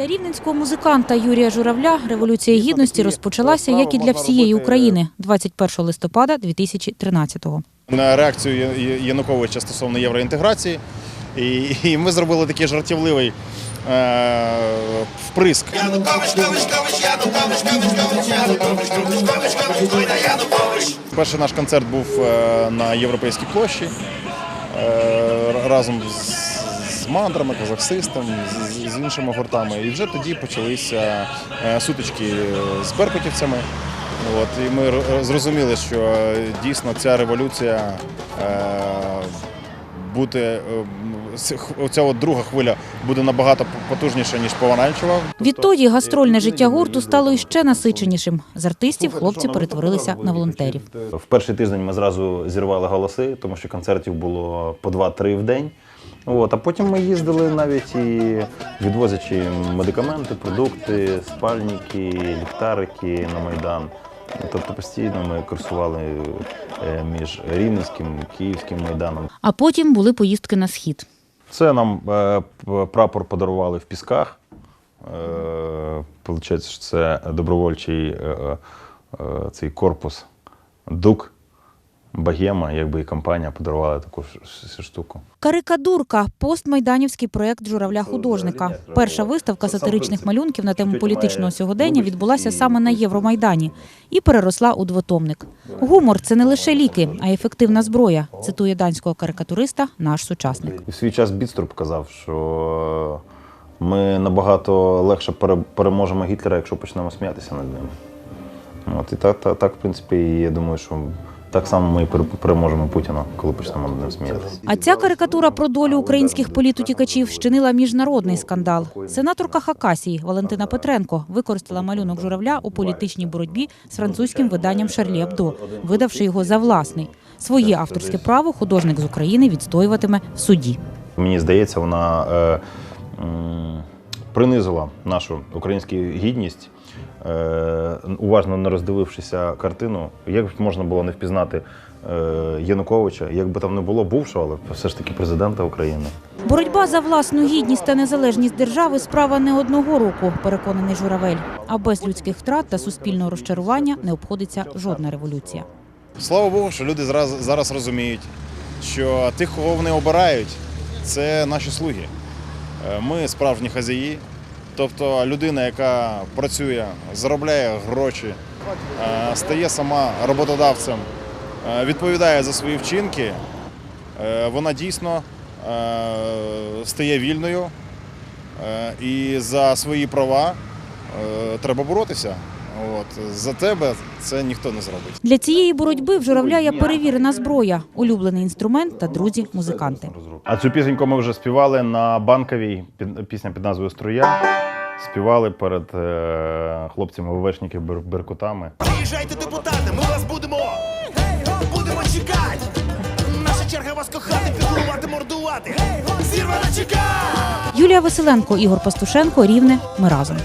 Для рівненського музиканта Юрія Журавля революція гідності розпочалася, як і для всієї України, 21 листопада 2013-го. на реакцію Януковича стосовно євроінтеграції. І, і ми зробили такий жартівливий е, вприск. Перший наш концерт був е, на Європейській площі е, разом з мандрами, казахсистом, з, з іншими гуртами. І вже тоді почалися е, сутички з беркутівцями. От, і ми зрозуміли, що е, дійсно ця революція е, е, х- оця от друга хвиля буде набагато потужніша, ніж помаранчева. Відтоді гастрольне життя гурту стало іще насиченішим. З артистів хлопці перетворилися на волонтерів. В перший тиждень ми зразу зірвали голоси, тому що концертів було по 2-3 в день. От, а потім ми їздили навіть і відвозячи медикаменти, продукти, спальники, ліхтарики на Майдан. Тобто постійно ми курсували е, між Рівненським і Київським майданом. А потім були поїздки на схід. Це нам е, прапор подарували в Пісках. Е, Получається, що це добровольчий цей корпус ДУК, Богема, якби і компанія подарувала таку штуку. Карикадурка постмайданівський проект журавля художника. Перша виставка сатиричних малюнків на тему політичного сьогодення відбулася саме на Євромайдані і переросла у двотомник. Гумор це не лише ліки, а й ефективна зброя. Цитує данського карикатуриста наш сучасник. В свій час Бідструп казав, що ми набагато легше переможемо Гітлера, якщо почнемо сміятися над ним. От, і так, так, так, в принципі, я думаю, що так само ми переможемо Путіна, коли почнемо над ним сміятися. А ця карикатура про долю українських політутікачів щинила міжнародний скандал. Сенаторка Хакасії Валентина Петренко використала малюнок журавля у політичній боротьбі з французьким виданням Шарлі Абдо, видавши його за власний. Своє авторське право художник з України відстоюватиме в суді. Мені здається, вона е, м, принизила нашу українську гідність, е, уважно не роздивившися картину. Як можна було не впізнати е, Януковича, як би там не було бувшого, але все ж таки президента України. Боротьба за власну гідність та незалежність держави справа не одного року, переконаний журавель. А без людських втрат та суспільного розчарування не обходиться жодна революція. Слава Богу, що люди зараз розуміють, що тих, кого вони обирають, це наші слуги. Е, Ми справжні хазяї. Тобто людина, яка працює, заробляє гроші, е, стає сама роботодавцем, е, відповідає за свої вчинки, вона дійсно стає вільною і за свої права треба боротися. От. За тебе це ніхто не зробить. Для цієї боротьби в журавля є перевірена зброя, улюблений інструмент та друзі-музиканти. А цю пісеньку ми вже співали на банковій під- пісня під назвою Струя. Співали перед е, хлопцями ВВшників Бер- Беркутами. Приїжджайте, депутати, ми вас будемо. Будемо чекати. Наша черга вас кохати, піклувати, мордувати. Зірвана чекати. Юлія Василенко, Ігор Пастушенко, Рівне. Ми разом.